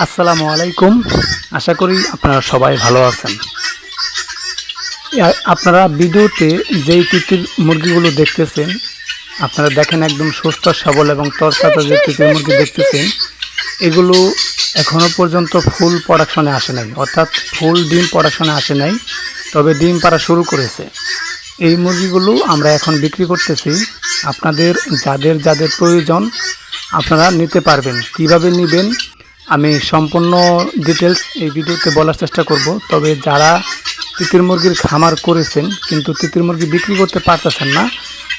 আসসালামু আলাইকুম। আশা করি আপনারা সবাই ভালো আছেন। আপনারা ভিডিওতে যেই তিতির মুরগিগুলো দেখতেছেন, আপনারা দেখেন একদম সুস্থ, সবল এবং তরতাজা যে তিতির মুরগি দেখতেছেন, এগুলো এখনও পর্যন্ত ফুল প্রোডাকশনে আসে নাই। অর্থাৎ ফুল ডিম প্রোডাকশনে আসে নাই, তবে ডিম পাড়া শুরু করেছে। এই মুরগিগুলো আমরা এখন বিক্রি করতেছি। আপনাদের যাদের যাদের প্রয়োজন, আপনারা নিতে পারবেন। কীভাবে নেবেন আমি সম্পূর্ণ ডিটেলস এই ভিডিওতে বলার চেষ্টা করব। তবে যারা তিতির মুরগির খামার করেছেন, কিন্তু তিতির মুরগি বিক্রি করতে পারতেছেন না,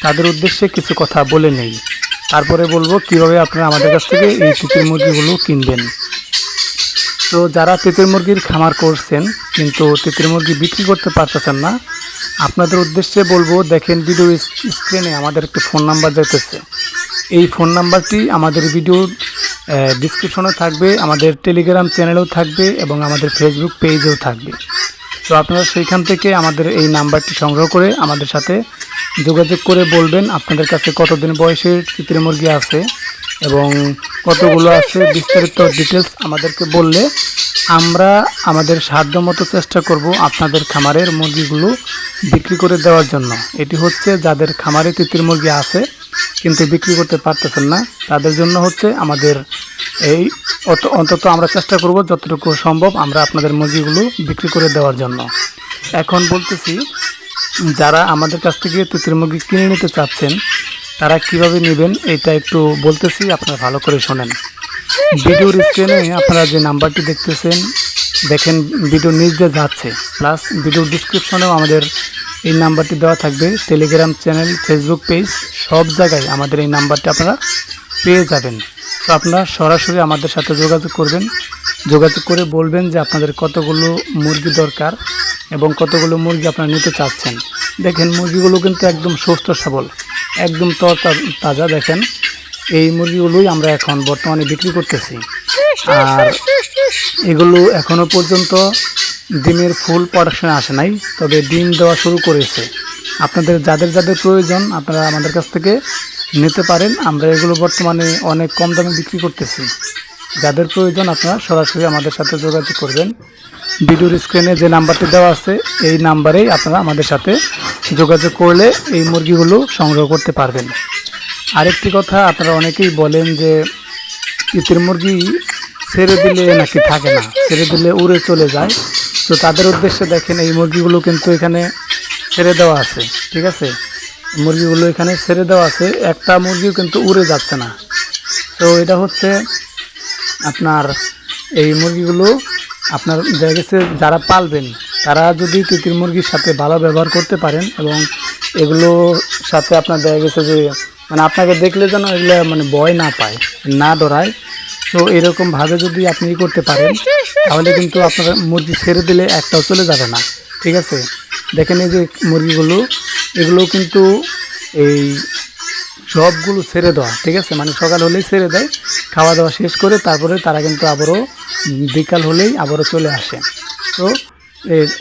তাদের উদ্দেশ্যে কিছু কথা বলে নেই। তারপরে বলব কীভাবে আপনারা আমাদের কাছ থেকে এই তিতির মুরগিগুলো কিনবেন। তো যারা তিতির মুরগির খামার করছেন, কিন্তু তিতির মুরগি বিক্রি করতে পারতেছেন না, আপনাদের উদ্দেশ্যে বলব, দেখেন ভিডিও স্ক্রিনে আমাদের একটি ফোন নাম্বার যাইতেছে। এই ফোন নাম্বারটি আমাদের ভিডিওর ডিসক্রিপশনে থাকবে, আমাদের টেলিগ্রাম চ্যানেলেও থাকবে এবং আমাদের ফেসবুক পেজেও থাকবে। তো আপনারা সেইখান থেকে আমাদের এই নাম্বারটি সংগ্রহ করে আমাদের সাথে যোগাযোগ করে বলবেন আপনাদের কাছে কতদিন বয়সের তিতির মুরগি আছে এবং কতগুলো আছে, বিস্তারিত ডিটেলস আমাদেরকে বললে আমরা আমাদের সাধ্য মতো চেষ্টা করব আপনাদের খামারের মুরগিগুলো বিক্রি করে দেওয়ার জন্য। এটি হচ্ছে যাদের খামারে তিতির মুরগি আছে কিন্তু বিক্রি করতে পারতেছেন না। তাদের জন্য হচ্ছে আমাদের এই অন্তত আমরা চেষ্টা করব যতটুকু সম্ভব আমরা আপনাদের মুরগিগুলো বিক্রি করে দেওয়ার জন্য। এখন বলতেছি, যারা আমাদের কাছ থেকে তিতির মুরগি কিনে নিতে চাচ্ছেন, তারা কীভাবে নেবেন এটা একটু বলতেছি, আপনারা ভালো করে শোনেন। ভিডিওর স্ক্রিনে আপনারা যে নাম্বারটি দেখতেছেন, দেখেন ভিডিও নিজ দিয়ে যাচ্ছে। প্লাস ভিডিওর ডিসক্রিপশনেও আমাদের এই নাম্বারটি দেওয়া থাকবে। টেলিগ্রাম চ্যানেল ফেসবুক পেজ সব জায়গায় আমাদের এই নাম্বারটি আপনারা পেয়ে যাবেন। তো আপনারা সরাসরি আমাদের সাথে যোগাযোগ করবেন। যোগাযোগ করে বলবেন যে আপনাদের কতগুলো মুরগি দরকার এবং কতগুলো মুরগি আপনারা নিতে চাচ্ছেন। দেখেন মুরগিগুলো কিন্তু একদম সুস্থ সবল একদম তাজা। দেখেন এই মুরগিগুলোই আমরা এখন বর্তমানে বিক্রি করতেছি। আর এগুলো এখনও পর্যন্ত ডিমের ফুল প্রোডাকশনে আসে নাই, তবে ডিম দেওয়া শুরু করেছে। আপনাদের যাদের যাদের প্রয়োজন, আপনারা আমাদের কাছ থেকে নিতে পারেন। আমরা এগুলো বর্তমানে অনেক কম দামে বিক্রি করতেছি। যাদের প্রয়োজন, আপনারা সরাসরি আমাদের সাথে যোগাযোগ করবেন। ভিডিওর স্ক্রিনে যে নাম্বারটি দেওয়া আছে, এই নাম্বারেই আপনারা আমাদের সাথে যোগাযোগ করলে এই মুরগিগুলো সংগ্রহ করতে পারবেন। আরেকটি কথা, আপনারা অনেকেই বলেন যে তিতির মুরগি ছেড়ে দিলে নাকি থাকে না, ছেড়ে দিলে উড়ে চলে যায়। তো তাদের উদ্দেশ্যে দেখেন, এই মুরগিগুলো কিন্তু এখানে ছেড়ে দেওয়া আছে, ঠিক আছে? মুরগিগুলো এখানে ছেড়ে দেওয়া আছে, একটা মুরগিও কিন্তু উড়ে যাচ্ছে না। তো এটা হচ্ছে আপনার এই মুরগিগুলো আপনার গেছে যারা পালবেন, তারা যদি তিতির মুরগির সাথে ভালো ব্যবহার করতে পারেন এবং এগুলোর সাথে আপনার দেখা গেছে যে মানে আপনাকে দেখলে যেন এগুলো মানে ভয় না পায়, না ডরায়। তো এরকমভাবে যদি আপনি করতে পারেন তাহলে কিন্তু আপনারা মুরগি ছেড়ে দিলে একটাও চলে যাবে না। ঠিক আছে? দেখেন এই যে মুরগিগুলো, এগুলো কিন্তু এই সবগুলো ছেড়ে দেওয়া, ঠিক আছে? মানে সকাল হলেই ছেড়ে দেয় খাওয়া দাওয়া শেষ করে তারপরে তারা কিন্তু আবারও বিকাল হলেই আবারও চলে আসে। তো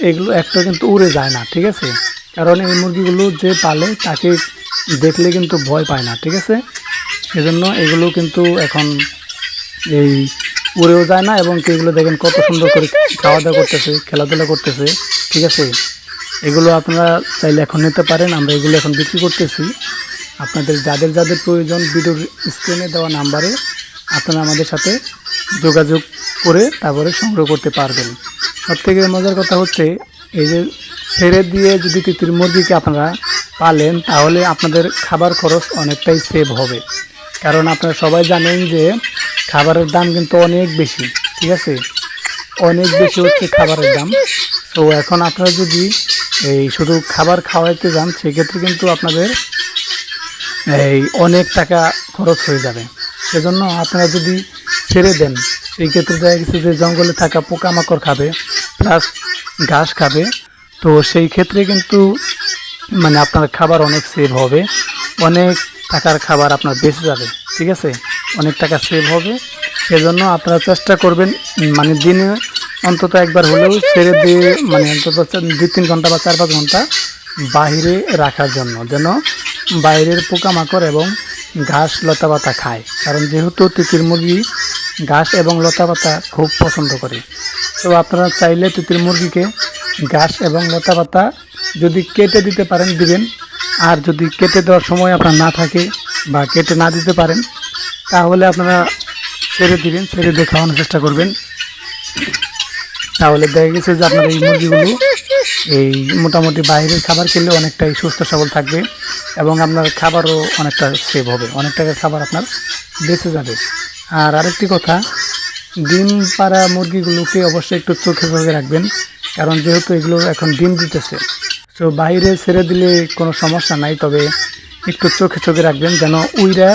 এগুলো একটা কিন্তু উড়ে যায় না, ঠিক আছে? কারণ এই মুরগিগুলো যে পালে তাকে দেখলে কিন্তু ভয় পায় না, ঠিক আছে? সেজন্য এগুলো কিন্তু এখন এই উড়েও যায় না এবং কি এগুলো দেখেন কত সুন্দর করে খাওয়া দাওয়া করতেছে, খেলাধুলা করতেছে, ঠিক আছে? এগুলো আপনারা চাইলে এখন নিতে পারেন, আমরা এগুলো এখন বিক্রি করতেছি। আপনাদের যাদের যাদের প্রয়োজন ভিডিওর স্ক্রিনে দেওয়া নাম্বারে আপনারা আমাদের সাথে যোগাযোগ করে তারপরে সংগ্রহ করতে পারবেন। সব থেকে মজার কথা হচ্ছে, এই যে ছেড়ে দিয়ে যদি তিতির মুরগিকে আপনারা পালেন, তাহলে আপনাদের খাবার খরচ অনেকটাই সেভ হবে। কারণ আপনারা সবাই জানেন যে খাবারের দাম কিন্তু অনেক বেশি, ঠিক আছে? অনেক বেশি হচ্ছে খাবারের দাম। তো এখন আপনারা যদি এই শুধু খাবার খাওয়াইতে যান, সেক্ষেত্রে কিন্তু আপনাদের এই অনেক টাকা খরচ হয়ে যাবে। সেজন্য আপনারা যদি ছেড়ে দেন, সেই ক্ষেত্রে দেখা গেছে যে জঙ্গলে থাকা পোকামাকড় খাবে, প্লাস ঘাস খাবে। তো সেই ক্ষেত্রে কিন্তু মানে আপনার খাবার অনেক সেভ হবে, অনেক টাকার খাবার আপনার বেঁচে যাবে, ঠিক আছে? অনেক টাকা সেভ হবে। সেজন্য আপনারা চেষ্টা করবেন মানে দিনে অন্তত একবার হলেও ছেড়ে দিয়ে মানে অন্তত দুই তিন ঘণ্টা বা চার পাঁচ ঘণ্টা বাইরে রাখার জন্য, যেন বাইরের পোকামাকড় এবং ঘাস লতা পাতা খায়। কারণ যেহেতু তিতির মুরগি ঘাস এবং লতাপাতা খুব পছন্দ করে। তো আপনারা চাইলে তিতির মুরগিকে ঘাস এবং লতাপাতা যদি কেটে দিতে পারেন, দিবেন। আর যদি কেটে দেওয়ার সময় আপনার না থাকে বা কেটে না দিতে পারেন তাহলে আপনারা ছেড়ে দিবেন, ছেড়ে দিয়ে খাওয়ানোর চেষ্টা করবেন। তাহলে দেখা গেছে যে আপনার এই মুরগিগুলো, এই মোটামুটি বাইরের খাবার খেলে অনেকটাই সুস্থ সবল থাকবে এবং আপনার খাবারও অনেকটা সেভ হবে, অনেক টাকার খাবার আপনার বেঁচে যাবে। আর আরেকটি কথা, ডিম পাড়া মুরগিগুলোকে অবশ্যই একটু চোখে চোখে রাখবেন, কারণ যেহেতু এগুলো এখন ডিম দিতেছে। তো বাইরে ছেড়ে দিলে কোনো সমস্যা নাই, তবে একটু চোখে চোখে রাখবেন যেন উইরা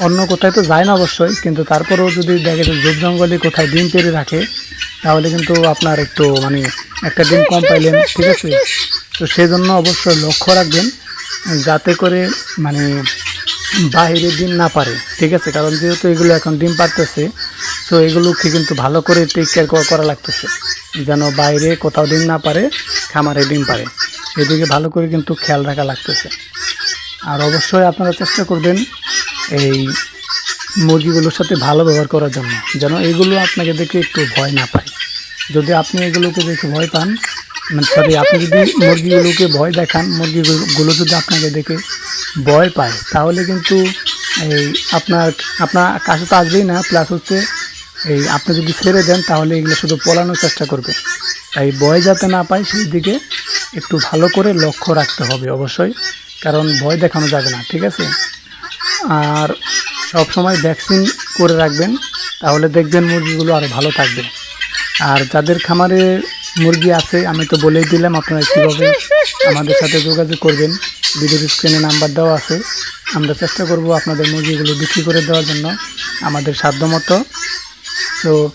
অন্য কোথায় তো যায় না অবশ্যই কিন্তু তারপরেও যদি দেখে যে জোপ জঙ্গলে কোথায় ডিম পেরে রাখে তাহলে কিন্তু আপনার একটু মানে একটা ডিম কম পাইলেন ঠিক আছে? তো সেই জন্য অবশ্যই লক্ষ্য রাখবেন যাতে করে মানে বাইরে ডিম না পারে ঠিক আছে? কারণ যেহেতু এগুলো এখন ডিম পারতেছে সো এগুলোকে কিন্তু ভালো করে টেক কেয়ার করা লাগতেছে যেন বাইরে কোথাও ডিম না পারে খামারে ডিম পারে। সেদিকে ভালো করে কিন্তু খেয়াল রাখা লাগতেছে। আর অবশ্যই আপনারা চেষ্টা করবেন এই মুরগিগুলোর সাথে ভালো ব্যবহার করার জন্য, যেন এগুলো আপনাকে দেখে একটু ভয় না পায়। যদি আপনি এগুলোকে দেখে ভয় পান মানে সরি, আপনি যদি মুরগিগুলোকে ভয় দেখান, মুরগিগুলো যদি আপনাকে দেখে ভয় পায়, তাহলে কিন্তু এই আপনার আপনার কাছে তো আসবেই না প্লাস হচ্ছে এই আপনি যদি ছেড়ে দেন, তাহলে এগুলো শুধু পলানোর চেষ্টা করবে। তাই ভয় যাতে না পায়, সেই দিকে একটু ভালো করে লক্ষ্য রাখতে হবে অবশ্যই, কারণ ভয় দেখানো যাবে না, ঠিক আছে? আর সব সময় ভ্যাকসিন করে রাখবেন, তাহলে দেখবেন মুরগিগুলো আরও ভালো থাকবে। আর যাদের খামারে মুরগি আছে, আমি তো বলেই দিলাম আপনারা কীভাবে আমাদের সাথে যোগাযোগ করবেন। ভিডিওর স্ক্রিনে নাম্বার দেওয়া আছে। আমরা চেষ্টা করব আপনাদের মুরগিগুলো বিক্রি করে দেওয়ার জন্য আমাদের সাধ্যমতো। তো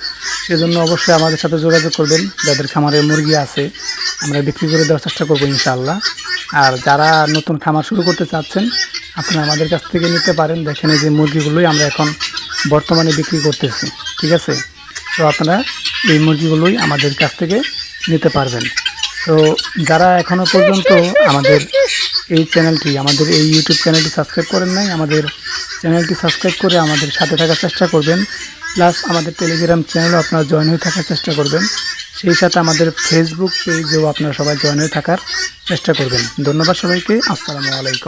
সেজন্য অবশ্যই আমাদের সাথে যোগাযোগ করবেন। যাদের খামারে মুরগি আছে, আমরা বিক্রি করে দেওয়ার চেষ্টা করব ইনশাআল্লাহ। আর যারা নতুন খামার শুরু করতে চাচ্ছেন আপনারা আমাদের কাছ থেকে নিতে পারেন। দেখেন এই যে মুরগিগুলোই আমরা এখন বর্তমানে বিক্রি করতেছি, ঠিক আছে? তো আপনারা এই মুরগিগুলোই আমাদের কাছ থেকে নিতে পারবেন। তো যারা এখনও পর্যন্ত আমাদের এই চ্যানেলটি, আমাদের এই ইউটিউব চ্যানেলটি সাবস্ক্রাইব করেন নাই, আমাদের চ্যানেলটি সাবস্ক্রাইব করে আমাদের সাথে থাকার চেষ্টা করবেন। প্লাস আমাদের টেলিগ্রাম চ্যানেলও আপনারা জয়েন হয়ে থাকার চেষ্টা করবেন। সেই সাথে আমাদের ফেসবুক পেজেও আপনারা সবাই জয়েন হয়ে থাকার চেষ্টা করবেন। ধন্যবাদ সবাইকে। আসসালামু আলাইকুম।